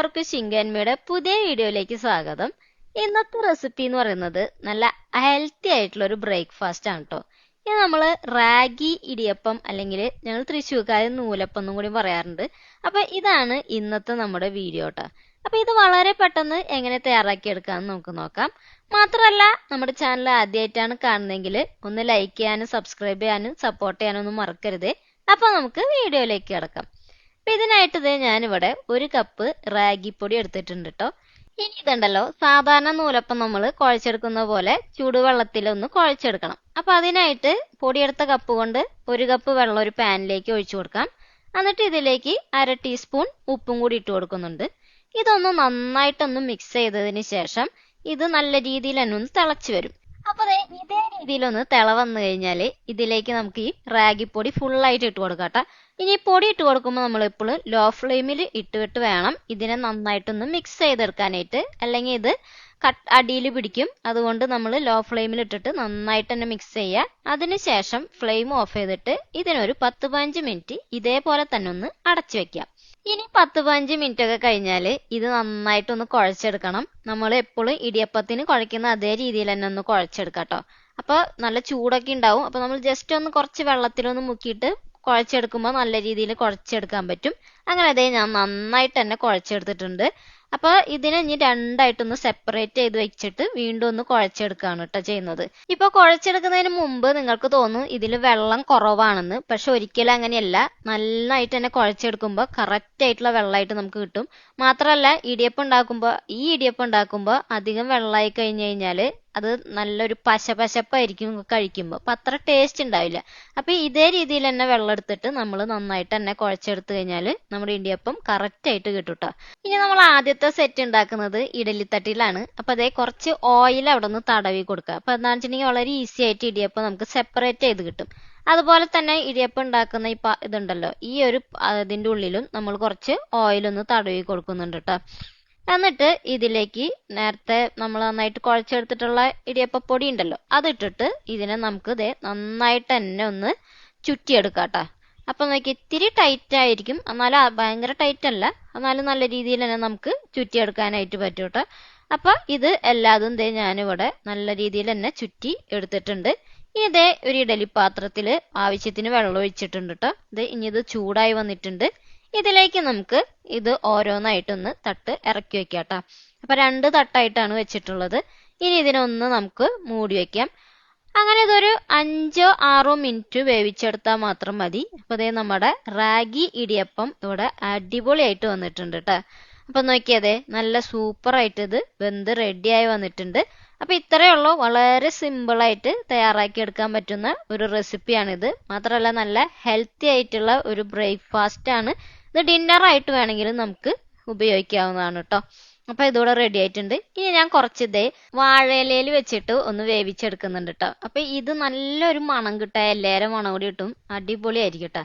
എല്ലാവർക്കും ശിങ്കന്മയുടെ പുതിയ വീഡിയോയിലേക്ക് സ്വാഗതം. ഇന്നത്തെ റെസിപ്പി എന്ന് പറയുന്നത് നല്ല ഹെൽത്തി ആയിട്ടുള്ള ഒരു ബ്രേക്ക്ഫാസ്റ്റ് ആണ് കേട്ടോ ഇനി നമ്മൾ റാഗി ഇടിയപ്പം അല്ലെങ്കിൽ ഞങ്ങൾ തൃശ്ശൂർക്കാർ നൂലപ്പം എന്നും കൂടി പറയാറുണ്ട്. അപ്പൊ ഇതാണ് ഇന്നത്തെ നമ്മുടെ വീഡിയോ കേട്ടോ അപ്പൊ ഇത് വളരെ പെട്ടെന്ന് എങ്ങനെ തയ്യാറാക്കി എടുക്കാന്ന് നമുക്ക് നോക്കാം. മാത്രമല്ല നമ്മുടെ ചാനൽ ആദ്യമായിട്ടാണ് കാണുന്നതെങ്കിൽ ഒന്ന് ലൈക്ക് ചെയ്യാനും സബ്സ്ക്രൈബ് ചെയ്യാനും സപ്പോർട്ട് ചെയ്യാനും ഒന്നും മറക്കരുത്. അപ്പൊ നമുക്ക് വീഡിയോയിലേക്ക് കിടക്കാം. അപ്പൊ ഇതിനായിട്ട് ദേ ഞാനിവിടെ ഒരു കപ്പ് റാഗിപ്പൊടി എടുത്തിട്ടുണ്ട് കേട്ടോ ഇനി ഇതുണ്ടല്ലോ സാധാരണ നൂലപ്പം നമ്മൾ കുഴച്ചെടുക്കുന്ന പോലെ ചൂടുവെള്ളത്തിൽ ഒന്ന് കുഴച്ചെടുക്കണം. അപ്പൊ അതിനായിട്ട് പൊടിയെടുത്ത കപ്പ് കൊണ്ട് ഒരു കപ്പ് വെള്ളം ഒരു പാനിലേക്ക് ഒഴിച്ചു കൊടുക്കാം. എന്നിട്ട് ഇതിലേക്ക് അര ടീസ്പൂൺ ഉപ്പും കൂടി ഇട്ട് കൊടുക്കുന്നുണ്ട്. ഇതൊന്ന് നന്നായിട്ടൊന്ന് മിക്സ് ചെയ്തതിന് ശേഷം ഇത് നല്ല രീതിയിൽ തന്നെ ഒന്ന് തിളച്ചു വരും. അപ്പൊ ഇതേ രീതിയിലൊന്ന് തിള വന്നു കഴിഞ്ഞാൽ ഇതിലേക്ക് നമുക്ക് ഈ റാഗിപ്പൊടി ഫുള്ളായിട്ട് ഇട്ട് കൊടുക്കാം. ഇനി പൊടി ഇട്ട് കൊടുക്കുമ്പോൾ നമ്മൾ ഇപ്പോൾ ലോ ഫ്ലെയിമിൽ ഇട്ടിട്ട് വേണം. ഇതിനെ നന്നായിട്ടൊന്ന് മിക്സ് ചെയ്തെടുക്കാനായിട്ട്. അല്ലെങ്കിൽ ഇത് കട്ട് അടിയിൽ പിടിക്കും. അതുകൊണ്ട് നമ്മൾ ലോ ഫ്ലെയിമിൽ ഇട്ടിട്ട് നന്നായിട്ട് തന്നെ മിക്സ് ചെയ്യുക അതിനുശേഷം ഫ്ലെയിം ഓഫ് ചെയ്തിട്ട് ഇതിനൊരു പത്ത് പതിനഞ്ച് മിനിറ്റ് ഇതേപോലെ തന്നെ ഒന്ന് അടച്ചു വെക്കാം ഇനി പത്ത് പതിനഞ്ച് മിനിറ്റ് ഒക്കെ കഴിഞ്ഞാൽ ഇത് നന്നായിട്ടൊന്ന് കുഴച്ചെടുക്കണം. നമ്മൾ എപ്പോഴും ഇടിയപ്പത്തിന് കുഴക്കുന്ന അതേ രീതിയിൽ തന്നെ ഒന്ന് കുഴച്ചെടുക്കാം കേട്ടോ അപ്പൊ നല്ല ചൂടൊക്കെ ഉണ്ടാവും. അപ്പൊ നമ്മൾ ജസ്റ്റ് ഒന്ന് കുറച്ച് വെള്ളത്തിലൊന്ന് മുക്കിയിട്ട് കുഴച്ചെടുക്കുമ്പോൾ നല്ല രീതിയിൽ കുഴച്ചെടുക്കാൻ പറ്റും. അങ്ങനെ അതേ ഞാൻ നന്നായിട്ട് തന്നെ കുഴച്ചെടുത്തിട്ടുണ്ട്. അപ്പൊ ഇതിനെ ഇനി രണ്ടായിട്ടൊന്ന് സെപ്പറേറ്റ് ചെയ്ത് വെച്ചിട്ട് വീണ്ടും ഒന്ന് കുഴച്ചെടുക്കുകയാണ് കേട്ടോ ചെയ്യുന്നത്. ഇപ്പൊ കുഴച്ചെടുക്കുന്നതിന് മുമ്പ് നിങ്ങൾക്ക് തോന്നും ഇതിൽ വെള്ളം കുറവാണെന്ന്. പക്ഷെ ഒരിക്കലും അങ്ങനെയല്ല. നന്നായിട്ട് തന്നെ കുഴച്ചെടുക്കുമ്പോൾ കറക്റ്റ് ആയിട്ടുള്ള വെള്ളമായിട്ട് നമുക്ക് കിട്ടും. മാത്രമല്ല ഇടിയപ്പം ഉണ്ടാക്കുമ്പോൾ ഈ ഇടിയപ്പം ഉണ്ടാക്കുമ്പോൾ അധികം വെള്ളമായി കഴിഞ്ഞു കഴിഞ്ഞാൽ അത് നല്ലൊരു പശ പശപ്പായിരിക്കും കഴിക്കുമ്പോൾ അപ്പം അത്ര ടേസ്റ്റ് ഉണ്ടാവില്ല. അപ്പം ഇതേ രീതിയിൽ തന്നെ വെള്ളം എടുത്തിട്ട് നമ്മൾ നന്നായിട്ട് തന്നെ കുഴച്ചെടുത്ത് കഴിഞ്ഞാൽ നമ്മുടെ ഇടിയപ്പം കറക്റ്റ് ആയിട്ട് കിട്ടും ട്ടോ. ഇനി നമ്മൾ ആദ്യത്തെ സെറ്റ് ഉണ്ടാക്കുന്നത് ഇഡലിത്തട്ടിലാണ്. അപ്പം അതേ കുറച്ച് ഓയിൽ അവിടെ നിന്ന് തടവി കൊടുക്കുക. അപ്പം എന്താണെന്ന് വെച്ചിട്ടുണ്ടെങ്കിൽ വളരെ ഈസി ആയിട്ട് ഇടിയപ്പം നമുക്ക് സെപ്പറേറ്റ് ചെയ്ത് കിട്ടും. അതുപോലെ തന്നെ ഇടിയപ്പം ഉണ്ടാക്കുന്ന ഈ ഇത് ഇതുണ്ടല്ലോ. ഈ ഒരു അതിന്റെ ഉള്ളിലും നമ്മൾ കുറച്ച് ഓയിൽ ഒന്ന് തടവി കൊടുക്കുന്നുണ്ട് കേട്ടോ എന്നിട്ട് ഇതിലേക്ക് നേരത്തെ നമ്മൾ നന്നായിട്ട് കുഴച്ചെടുത്തിട്ടുള്ള ഇടിയപ്പപ്പൊടി ഉണ്ടല്ലോ അതിട്ടിട്ട് ഇതിനെ നമുക്ക് ദേ നന്നായിട്ട് തന്നെ ഒന്ന് ചുറ്റിയെടുക്കാം കേട്ടോ. അപ്പം നോക്കി ഇത്തിരി ടൈറ്റ് ആയിരിക്കും. എന്നാലും ഭയങ്കര ടൈറ്റ് അല്ല. എന്നാലും നല്ല രീതിയിൽ തന്നെ നമുക്ക് ചുറ്റിയെടുക്കാനായിട്ട് പറ്റും കേട്ടോ. അപ്പം ഇത് എല്ലാതും ഇതേ ഞാനിവിടെ നല്ല രീതിയിൽ തന്നെ ചുറ്റി എടുത്തിട്ടുണ്ട്. ഇനി ഇതേ ഒരു ഇഡലി പാത്രത്തിൽ ആവശ്യത്തിന് വെള്ളം ഒഴിച്ചിട്ടുണ്ട് കേട്ടോ. ഇത് ഇനി ഇത് ചൂടായി വന്നിട്ടുണ്ട്. ഇതിലേക്ക് നമുക്ക് ഇത് ഓരോന്നായിട്ടൊന്ന് തട്ട് ഇറക്കി വെക്കാം കേട്ടോ അപ്പൊ രണ്ട് തട്ടായിട്ടാണ് വെച്ചിട്ടുള്ളത്. ഇനി ഇതിനൊന്ന് നമുക്ക് മൂടി വെക്കാം. അങ്ങനെ ഇതൊരു അഞ്ചോ ആറോ മിനിറ്റ് വേവിച്ചെടുത്താൽ മാത്രം മതി. അപ്പൊ ഇതേ നമ്മുടെ റാഗി ഇടിയപ്പം ഇവിടെ അടിപൊളിയായിട്ട് വന്നിട്ടുണ്ട് കേട്ടോ അപ്പൊ നോക്കിയതേ നല്ല സൂപ്പർ ആയിട്ട് ഇത് വെന്ത് റെഡിയായി വന്നിട്ടുണ്ട്. അപ്പൊ ഇത്രയേ ഉള്ളൂ. വളരെ സിമ്പിൾ ആയിട്ട് തയ്യാറാക്കി എടുക്കാൻ പറ്റുന്ന ഒരു റെസിപ്പിയാണിത്. മാത്രമല്ല നല്ല ഹെൽത്തി ആയിട്ടുള്ള ഒരു ബ്രേക്ക്ഫാസ്റ്റ് ആണ്. ഇത് ഡിന്നർ ആയിട്ട് വേണമെങ്കിലും നമുക്ക് ഉപയോഗിക്കാവുന്നതാണ് കേട്ടോ. അപ്പൊ ഇതോടെ റെഡി ആയിട്ടുണ്ട്. ഇനി ഞാൻ കുറച്ച് ഇതേ വാഴയിലയിൽ വെച്ചിട്ട് ഒന്ന് വേവിച്ചെടുക്കുന്നുണ്ട് കേട്ടോ. അപ്പൊ ഇത് നല്ലൊരു മണം കിട്ടാ എല്ലാവരും മണം കൂടി കിട്ടും. അടിപൊളിയായിരിക്കും കേട്ടോ.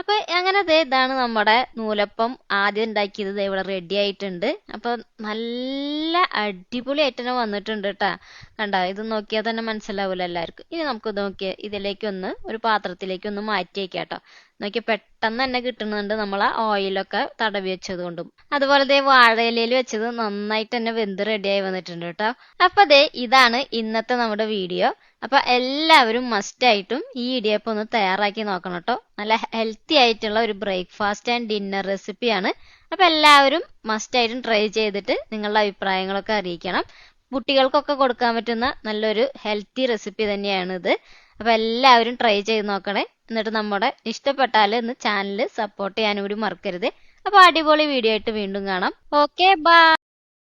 അപ്പൊ അങ്ങനെ ഇതാണ് നമ്മുടെ നൂലപ്പം ആദ്യം ഉണ്ടാക്കിയത് ഇവിടെ റെഡി ആയിട്ടുണ്ട്. അപ്പൊ നല്ല അടിപൊളിയായിട്ട് തന്നെ വന്നിട്ടുണ്ട് കേട്ടാ കണ്ട? ഇത് നോക്കിയാൽ തന്നെ മനസ്സിലാവില്ല എല്ലാവർക്കും. ഇനി നമുക്ക് നോക്കിയ ഇതിലേക്ക് ഒന്ന് ഒരു പാത്രത്തിലേക്ക് ഒന്ന് മാറ്റി വെക്കാം കേട്ടോ നോക്കി പെട്ടെന്ന് തന്നെ കിട്ടുന്നുണ്ട് നമ്മൾ ആ ഓയിലൊക്കെ തടവി വെച്ചത് കൊണ്ടും. അതുപോലെ ദേ വാഴയിലയിൽ വെച്ചത് നന്നായിട്ട് തന്നെ വെന്ത് റെഡിയായി വന്നിട്ടുണ്ട് കേട്ടോ. അപ്പൊ ദേ ഇതാണ് ഇന്നത്തെ നമ്മുടെ വീഡിയോ അപ്പൊ എല്ലാവരും മസ്റ്റ് ആയിട്ടും ഈ ഇടിയപ്പം ഒന്ന് തയ്യാറാക്കി നോക്കണം കേട്ടോ. നല്ല ഹെൽത്തി ആയിട്ടുള്ള ഒരു ബ്രേക്ക്ഫാസ്റ്റ് ആൻഡ് ഡിന്നർ റെസിപ്പിയാണ് അപ്പൊ എല്ലാവരും മസ്റ്റ് ആയിട്ടും ട്രൈ ചെയ്തിട്ട് നിങ്ങളുടെ അഭിപ്രായങ്ങളൊക്കെ അറിയിക്കണം. കുട്ടികൾക്കൊക്കെ കൊടുക്കാൻ പറ്റുന്ന നല്ലൊരു ഹെൽത്തി റെസിപ്പി തന്നെയാണ് ഇത് അപ്പൊ എല്ലാവരും ട്രൈ ചെയ്ത് നോക്കണേ. എന്നിട്ട് നമ്മുടെ ഇഷ്ടപ്പെട്ടാൽ ഇന്ന് ചാനൽ സപ്പോർട്ട് ചെയ്യാനും കൂടി മറക്കരുത്. അപ്പൊ അടിപൊളി വീഡിയോ ആയിട്ട് വീണ്ടും കാണാം. Okay bye